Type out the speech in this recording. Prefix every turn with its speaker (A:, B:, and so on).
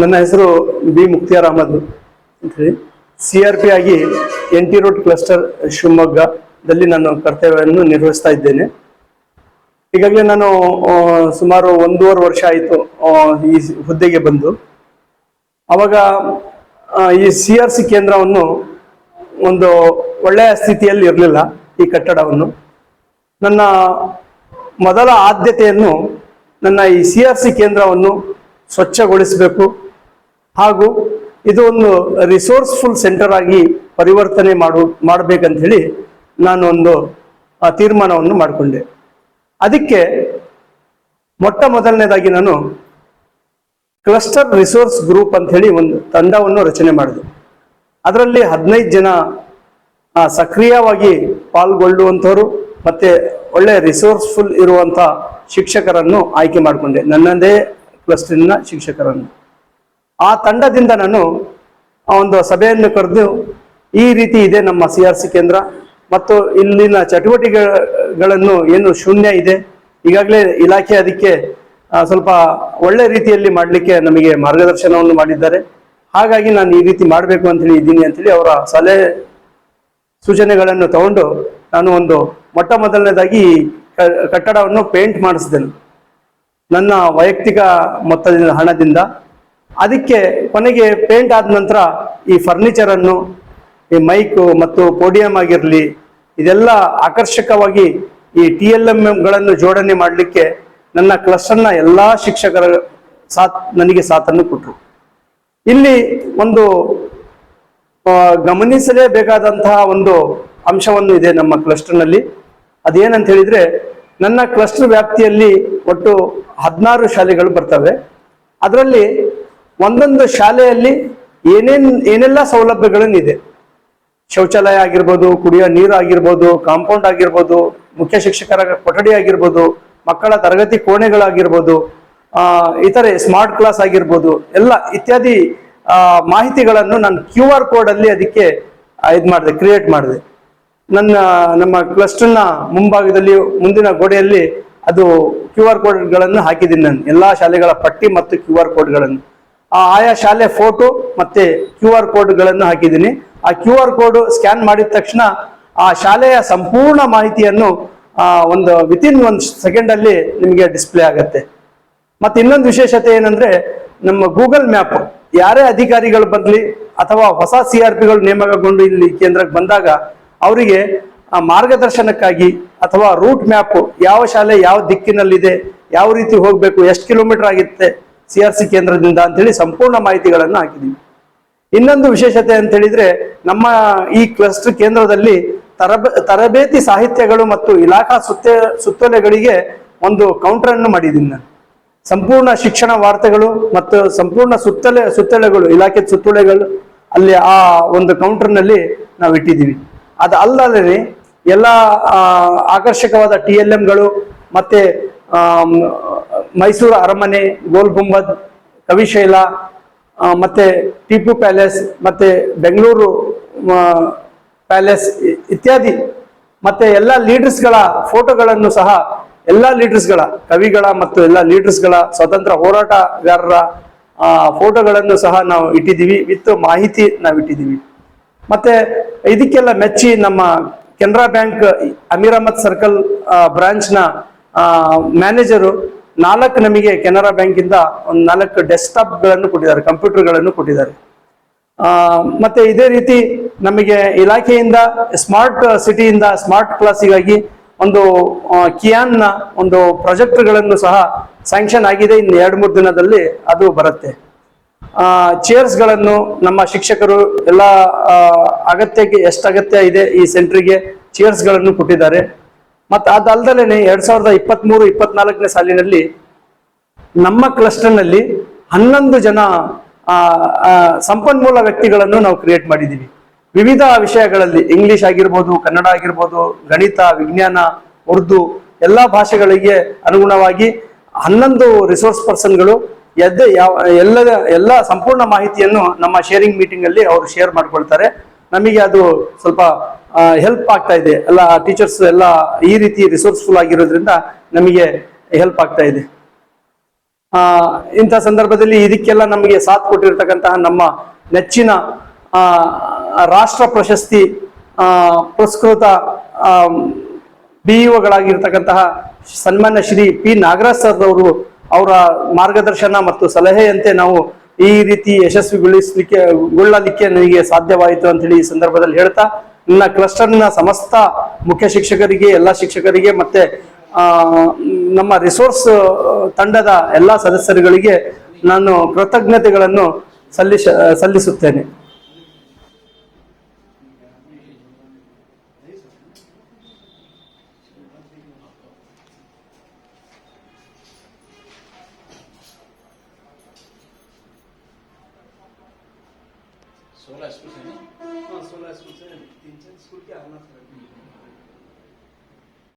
A: ನನ್ನ ಹೆಸರು ಬಿ ಮುಕ್ತಿಯಾರ್ ಅಹಮದ್ ಅಂತ ಹೇಳಿ. ಸಿ ಆರ್ ಪಿ ಆಗಿ ಎನ್ ಟಿ ರೋಡ್ ಕ್ಲಸ್ಟರ್ ಶಿವಮೊಗ್ಗದಲ್ಲಿ ನಾನು ಕರ್ತವ್ಯವನ್ನು ನಿರ್ವಹಿಸ್ತಾ ಇದ್ದೇನೆ. ಈಗಾಗಲೇ ನಾನು ಸುಮಾರು ಒಂದೂವರೆ ವರ್ಷ ಆಯಿತು ಈ ಹುದ್ದೆಗೆ ಬಂದು. ಆವಾಗ ಈ ಸಿ ಆರ್ ಸಿ ಕೇಂದ್ರವನ್ನು ಒಂದು ಒಳ್ಳೆಯ ಸ್ಥಿತಿಯಲ್ಲಿ ಇರಲಿಲ್ಲ ಈ ಕಟ್ಟಡವನ್ನು. ನನ್ನ ಮೊದಲ ಆದ್ಯತೆಯನ್ನು ನನ್ನ ಈ ಸಿ ಆರ್ ಸಿ ಕೇಂದ್ರವನ್ನು ಸ್ವಚ್ಛಗೊಳಿಸಬೇಕು. ಹಾಗೂ ಇದು ಒಂದು ರಿಸೋರ್ಸ್ಫುಲ್ ಸೆಂಟರ್ ಆಗಿ ಪರಿವರ್ತನೆ ಮಾಡು ಮಾಡಬೇಕಂತ ಹೇಳಿ ನಾನು ಒಂದು ತೀರ್ಮಾನವನ್ನು ಮಾಡಿಕೊಂಡೆ. ಅದಕ್ಕೆ ಮೊಟ್ಟ ಮೊದಲನೇದಾಗಿ ನಾನು ಕ್ಲಸ್ಟರ್ ರಿಸೋರ್ಸ್ ಗ್ರೂಪ್ ಅಂತ ಹೇಳಿ ಒಂದು ತಂಡವನ್ನು ರಚನೆ ಮಾಡಿದೆ. ಅದರಲ್ಲಿ ಹದಿನೈದು ಜನ ಸಕ್ರಿಯವಾಗಿ ಪಾಲ್ಗೊಳ್ಳುವಂಥವರು ಮತ್ತೆ ಒಳ್ಳೆ ರಿಸೋರ್ಸ್ಫುಲ್ ಇರುವಂಥ ಶಿಕ್ಷಕರನ್ನು ಆಯ್ಕೆ ಮಾಡಿಕೊಂಡೆ. ನನ್ನದೇ ಕ್ಲಸ್ಟರಿನ ಶಿಕ್ಷಕರನ್ನು. ಆ ತಂಡದಿಂದ ನಾನು ಒಂದು ಸಭೆಯನ್ನು ಕರೆದು ಈ ರೀತಿ ಇದೆ ನಮ್ಮ ಸಿ ಆರ್ ಸಿ ಕೇಂದ್ರ ಮತ್ತು ಇಲ್ಲಿನ ಚಟುವಟಿಕೆಗಳನ್ನು ಏನು ಶೂನ್ಯ ಇದೆ. ಈಗಾಗಲೇ ಇಲಾಖೆ ಅದಕ್ಕೆ ಸ್ವಲ್ಪ ಒಳ್ಳೆ ರೀತಿಯಲ್ಲಿ ಮಾಡಲಿಕ್ಕೆ ನಮಗೆ ಮಾರ್ಗದರ್ಶನವನ್ನು ಮಾಡಿದ್ದಾರೆ. ಹಾಗಾಗಿ ನಾನು ಈ ರೀತಿ ಮಾಡಬೇಕು ಅಂತೇಳಿ ಇದ್ದೀನಿ ಅಂತೇಳಿ ಅವರ ಸಲಹೆ ಸೂಚನೆಗಳನ್ನು ತಗೊಂಡು ನಾನು ಒಂದು ಮೊಟ್ಟ ಮೊದಲನೇದಾಗಿ ಕಟ್ಟಡವನ್ನು ಪೇಂಟ್ ಮಾಡಿಸಿದೆನು. ನನ್ನ ವೈಯಕ್ತಿಕ ಮೊತ್ತದಿಂದ, ಹಣದಿಂದ. ಅದಕ್ಕೆ ಕೊನೆಗೆ ಪೇಂಟ್ ಆದ ನಂತರ ಈ ಫರ್ನಿಚರ್ ಅನ್ನು, ಈ ಮೈಕು ಮತ್ತು ಪೋಡಿಯಂ ಆಗಿರಲಿ, ಇದೆಲ್ಲ ಆಕರ್ಷಕವಾಗಿ ಈ ಟಿ ಎಲ್ ಎಂ ಗಳನ್ನು ಜೋಡಣೆ ಮಾಡಲಿಕ್ಕೆ ನನ್ನ ಕ್ಲಸ್ಟರ್ನ ಎಲ್ಲಾ ಶಿಕ್ಷಕರ ಸಾತ್ ನನಗೆ ಸಾಥನ್ನು ಕೊಟ್ಟರು ಇಲ್ಲಿ ಒಂದು ಗಮನಿಸಲೇಬೇಕಾದಂತಹ ಒಂದು ಅಂಶವನ್ನು ಇದೆ ನಮ್ಮ ಕ್ಲಸ್ಟರ್ನಲ್ಲಿ ಅದೇನಂತ ಹೇಳಿದ್ರೆ, ನನ್ನ ಕ್ಲಸ್ಟರ್ ವ್ಯಾಪ್ತಿಯಲ್ಲಿ ಒಟ್ಟು ಹದಿನಾರು ಶಾಲೆಗಳು ಬರ್ತವೆ. ಅದರಲ್ಲಿ ಒಂದೊಂದು ಶಾಲೆಯಲ್ಲಿ ಏನೇನ್, ಏನೆಲ್ಲ ಸೌಲಭ್ಯಗಳನ್ನಿದೆ. ಶೌಚಾಲಯ ಆಗಿರ್ಬೋದು, ಕುಡಿಯೋ ನೀರು ಆಗಿರ್ಬೋದು, ಕಾಂಪೌಂಡ್ ಆಗಿರ್ಬೋದು, ಮುಖ್ಯ ಶಿಕ್ಷಕರ ಕೊಠಡಿ ಆಗಿರ್ಬೋದು, ಮಕ್ಕಳ ತರಗತಿ ಕೋಣೆಗಳಾಗಿರ್ಬೋದು ಇತರೆ ಸ್ಮಾರ್ಟ್ ಕ್ಲಾಸ್ ಆಗಿರ್ಬೋದು, ಎಲ್ಲ ಇತ್ಯಾದಿ ಮಾಹಿತಿಗಳನ್ನು ನಾನು ಕ್ಯೂ ಆರ್ ಕೋಡ್ ಅಲ್ಲಿ ಅದಕ್ಕೆ ಇದು ಮಾಡಿದೆ, ಕ್ರಿಯೇಟ್ ಮಾಡಿದೆ. ನನ್ನ, ನಮ್ಮ ಕ್ಲಸ್ಟರ್ನ ಮುಂಭಾಗದಲ್ಲಿ, ಮುಂದಿನ ಗೋಡೆಯಲ್ಲಿ ಅದು ಕ್ಯೂ ಆರ್ ಕೋಡ್ಗಳನ್ನು ಹಾಕಿದ್ದೀನಿ ನಾನು. ಎಲ್ಲ ಶಾಲೆಗಳ ಪಟ್ಟಿ ಮತ್ತು ಕ್ಯೂ ಆರ್ ಕೋಡ್ಗಳನ್ನು. ಆ ಆಯಾ ಶಾಲೆ ಫೋಟೋ ಮತ್ತು ಕ್ಯೂ ಆರ್ ಕೋಡ್ಗಳನ್ನು ಹಾಕಿದ್ದೀನಿ. ಆ ಕ್ಯೂ ಆರ್ ಕೋಡ್ ಸ್ಕ್ಯಾನ್ ಮಾಡಿದ ತಕ್ಷಣ ಆ ಶಾಲೆಯ ಸಂಪೂರ್ಣ ಮಾಹಿತಿಯನ್ನು ಒಂದು ವಿತಿನ್ ಒಂದು ಸೆಕೆಂಡಲ್ಲಿ ನಿಮಗೆ ಡಿಸ್ಪ್ಲೇ ಆಗತ್ತೆ. ಮತ್ತು ಇನ್ನೊಂದು ವಿಶೇಷತೆ ಏನಂದರೆ, ನಮ್ಮ ಗೂಗಲ್ ಮ್ಯಾಪ್ ಯಾರೇ ಅಧಿಕಾರಿಗಳು ಬರಲಿ ಅಥವಾ ಹೊಸ ಸಿ ಆರ್ ಪಿಗಳು ನೇಮಕಗೊಂಡು ಇಲ್ಲಿ ಕೇಂದ್ರಕ್ಕೆ ಬಂದಾಗ, ಅವರಿಗೆ ಆ ಮಾರ್ಗದರ್ಶನಕ್ಕಾಗಿ ಅಥವಾ ರೂಟ್ ಮ್ಯಾಪ್ ಯಾವ ಶಾಲೆ ಯಾವ ದಿಕ್ಕಿನಲ್ಲಿದೆ, ಯಾವ ರೀತಿ ಹೋಗಬೇಕು, ಎಷ್ಟು ಕಿಲೋಮೀಟರ್ ಆಗಿರುತ್ತೆ ಸಿ ಆರ್ ಸಿ ಕೇಂದ್ರದಿಂದ ಅಂತೇಳಿ ಸಂಪೂರ್ಣ ಮಾಹಿತಿಗಳನ್ನು ಹಾಕಿದ್ದೀವಿ ಇನ್ನೊಂದು ವಿಶೇಷತೆ ಅಂತ ಹೇಳಿದ್ರೆ ನಮ್ಮ ಈ ಕ್ಲಸ್ಟರ್ ಕೇಂದ್ರದಲ್ಲಿ ತರಬ, ತರಬೇತಿ ಸಾಹಿತ್ಯಗಳು ಮತ್ತು ಇಲಾಖಾ ಸುತ್ತ, ಸುತ್ತೋಲೆಗಳಿಗೆ ಒಂದು ಕೌಂಟರ್ ಅನ್ನು ಮಾಡಿದ್ದೀನಿ ನಾನು. ಸಂಪೂರ್ಣ ಶಿಕ್ಷಣ ವಾರ್ತೆಗಳು ಮತ್ತು ಸಂಪೂರ್ಣ ಸುತ್ತಲೆ ಸುತ್ತಳೆಗಳು ಇಲಾಖೆ ಸುತ್ತೋಲೆಗಳು ಅಲ್ಲಿ ಆ ಒಂದು ಕೌಂಟರ್ನಲ್ಲಿ ನಾವು ಇಟ್ಟಿದ್ದೀವಿ ಅದು ಅಲ್ಲದೆ ಎಲ್ಲ ಆಕರ್ಷಕವಾದ ಟಿ ಎಲ್ ಎಂಗಳು ಮತ್ತೆ ಮೈಸೂರು ಅರಮನೆ, ಗೋಲ್ ಗುಂಬದ್, ಕವಿಶೈಲ ಮತ್ತೆ ಟಿಪ್ಪು ಪ್ಯಾಲೇಸ್, ಮತ್ತೆ ಬೆಂಗಳೂರು ಪ್ಯಾಲೇಸ್ ಇತ್ಯಾದಿ, ಮತ್ತೆ ಎಲ್ಲ ಲೀಡರ್ಸ್ಗಳ ಫೋಟೋಗಳನ್ನು ಸಹ ಎಲ್ಲ ಲೀಡರ್ಸ್ಗಳ, ಕವಿಗಳ ಮತ್ತು ಎಲ್ಲ ಲೀಡರ್ಸ್ಗಳ ಸ್ವತಂತ್ರ ಹೋರಾಟಗಾರರ ಫೋಟೋಗಳನ್ನು ಸಹ ನಾವು ಇಟ್ಟಿದ್ದೀವಿ. ವಿತ್ ಮಾಹಿತಿ ನಾವು ಇಟ್ಟಿದ್ದೀವಿ ಮತ್ತೆ ಇದಕ್ಕೆಲ್ಲ ಮೆಚ್ಚಿ ನಮ್ಮ ಕೆನರಾ ಬ್ಯಾಂಕ್, ಅಮೀರ್ ಅಹಮದ್ ಸರ್ಕಲ್ ಬ್ರಾಂಚ್ನ ಮ್ಯಾನೇಜರು ನಾಲ್ಕು ನಮಗೆ ಕೆನರಾ ಬ್ಯಾಂಕಿಂದ ಒಂದು ನಾಲ್ಕು ಡೆಸ್ಕ್ಟಾಪ್ಗಳನ್ನು ಕೊಟ್ಟಿದ್ದಾರೆ ಕಂಪ್ಯೂಟರ್ಗಳನ್ನು ಕೊಟ್ಟಿದ್ದಾರೆ. ಮತ್ತೆ ಇದೇ ರೀತಿ ನಮಗೆ ಇಲಾಖೆಯಿಂದ, ಸ್ಮಾರ್ಟ್ ಸಿಟಿಯಿಂದ, ಸ್ಮಾರ್ಟ್ ಕ್ಲಾಸಿಗಾಗಿ ಒಂದು ಕಿಯಾನ್ನ ಒಂದು ಪ್ರಾಜೆಕ್ಟ್ಗಳನ್ನು ಸಹ ಸ್ಯಾಂಕ್ಷನ್ ಆಗಿದೆ. ಇನ್ನು ಎರಡು, ಮೂರು ದಿನದಲ್ಲಿ ಅದು ಬರುತ್ತೆ. ಚೇರ್ಸ್ಗಳನ್ನು ನಮ್ಮ ಶಿಕ್ಷಕರು ಎಲ್ಲ ಅಗತ್ಯಕ್ಕೆ ಎಷ್ಟು ಅಗತ್ಯ ಇದೆ ಈ ಸೆಂಟ್ರಿಗೆ ಚೇರ್ಸ್ಗಳನ್ನು ಕೊಟ್ಟಿದ್ದಾರೆ. ಮತ್ತೆ ಅದಲ್ದಲೇನೆ ಎರಡು ಸಾವಿರದ ಇಪ್ಪತ್ತ್ ಮೂರು ಇಪ್ಪತ್ನಾಲ್ಕನೇ ಸಾಲಿನಲ್ಲಿ ನಮ್ಮ ಕ್ಲಸ್ಟರ್ನಲ್ಲಿ ಹನ್ನೊಂದು ಜನ ಸಂಪನ್ಮೂಲ ವ್ಯಕ್ತಿಗಳನ್ನು ನಾವು ಕ್ರಿಯೇಟ್ ಮಾಡಿದ್ದೀವಿ ವಿವಿಧ ವಿಷಯಗಳಲ್ಲಿ ಇಂಗ್ಲಿಷ್ ಆಗಿರ್ಬೋದು, ಕನ್ನಡ ಆಗಿರ್ಬೋದು, ಗಣಿತ, ವಿಜ್ಞಾನ, ಉರ್ದು, ಎಲ್ಲ ಭಾಷೆಗಳಿಗೆ ಅನುಗುಣವಾಗಿ ಹನ್ನೊಂದು ರಿಸೋರ್ಸ್ ಪರ್ಸನ್ಗಳು ಎದ್ದ ಯಾವ ಎಲ್ಲ ಎಲ್ಲ ಸಂಪೂರ್ಣ ಮಾಹಿತಿಯನ್ನು ನಮ್ಮ ಶೇರಿಂಗ್ ಮೀಟಿಂಗ್ ಅಲ್ಲಿ ಅವರು ಶೇರ್ ಮಾಡ್ಕೊಳ್ತಾರೆ. ನಮಗೆ ಅದು ಸ್ವಲ್ಪ ಹೆಲ್ಪ್ ಆಗ್ತಾ ಇದೆ. ಎಲ್ಲ ಟೀಚರ್ಸ್ ಎಲ್ಲ ಈ ರೀತಿ ರಿಸೋರ್ಸ್ಫುಲ್ ಆಗಿರೋದ್ರಿಂದ ನಮಗೆ ಹೆಲ್ಪ್ ಆಗ್ತಾ ಇದೆ. ಆ, ಇಂಥ ಸಂದರ್ಭದಲ್ಲಿ ಇದಕ್ಕೆಲ್ಲ ನಮಗೆ ಸಾಥ್ ಕೊಟ್ಟಿರ್ತಕ್ಕಂತಹ ನಮ್ಮ ನೆಚ್ಚಿನ ರಾಷ್ಟ್ರ ಪ್ರಶಸ್ತಿ ಆ, ಪುರಸ್ಕೃತ ಬಿಇಒಗಳಾಗಿರ್ತಕ್ಕಂತಹ ಸನ್ಮಾನ್ಯ ಶ್ರೀ ಪಿ ನಾಗರಾಜ್ ಸರ್ ಅವರು ಅವರ ಮಾರ್ಗದರ್ಶನ ಮತ್ತು ಸಲಹೆಯಂತೆ ನಾವು ಈ ರೀತಿ ಯಶಸ್ವಿಗೊಳಿಸಲಿಕ್ಕೆ, ಗೊಳ್ಳಲಿಕ್ಕೆ ನನಗೆ ಸಾಧ್ಯವಾಯಿತು ಅಂತೇಳಿ ಈ ಸಂದರ್ಭದಲ್ಲಿ ಹೇಳ್ತಾ, ನನ್ನ ಕ್ಲಸ್ಟರ್ನ ಸಮಸ್ತ ಮುಖ್ಯ ಶಿಕ್ಷಕರಿಗೆ, ಎಲ್ಲ ಶಿಕ್ಷಕರಿಗೆ ಮತ್ತೆ ನಮ್ಮ ರಿಸೋರ್ಸ್ ತಂಡದ ಎಲ್ಲ ಸದಸ್ಯರುಗಳಿಗೆ ನಾನು ಕೃತಜ್ಞತೆಗಳನ್ನು ಸಲ್ಲಿಸ ಸಲ್ಲಿಸುತ್ತೇನೆ.
B: सोलह स्कूल है ना
A: सोलह स्कूल से तीन चार स्कूल के आना